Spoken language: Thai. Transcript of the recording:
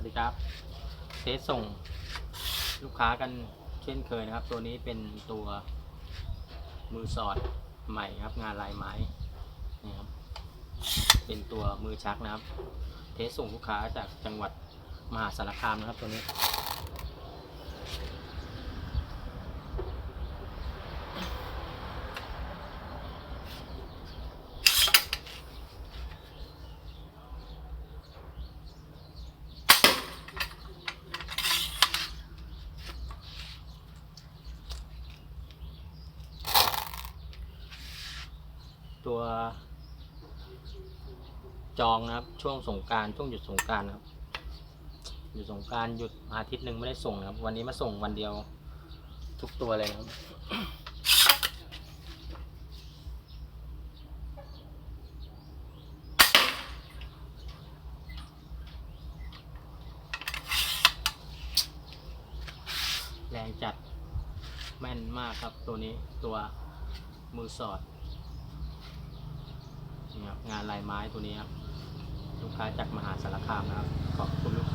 วัสดีครับเทสส่งลูกค้ากันเช่นเคยนะครับ ตัวนี้เป็นตัวมือสอดใหม่ครับ งานลายไม้นี่ครับเป็นตัวมือชักนะครับ เทสส่งลูกค้าจากจังหวัดมหาสารคามนะครับตัวนี้ ตัวจองนะครับ ช่วงสงการช่วงหยุดสงการนะครับหยุดสงการหยุดอาทิตย์หนึ่งไม่ได้ส่งนะครับ วันนี้มาส่งวันเดียวทุกตัวเลยนะครับแรงจัดแม่นมากครับตัวนี้ตัวมือสอด งานลายไม้ตัวนี้ครับลูกค้าจากมหาสารคามนะครับขอบคุณลูก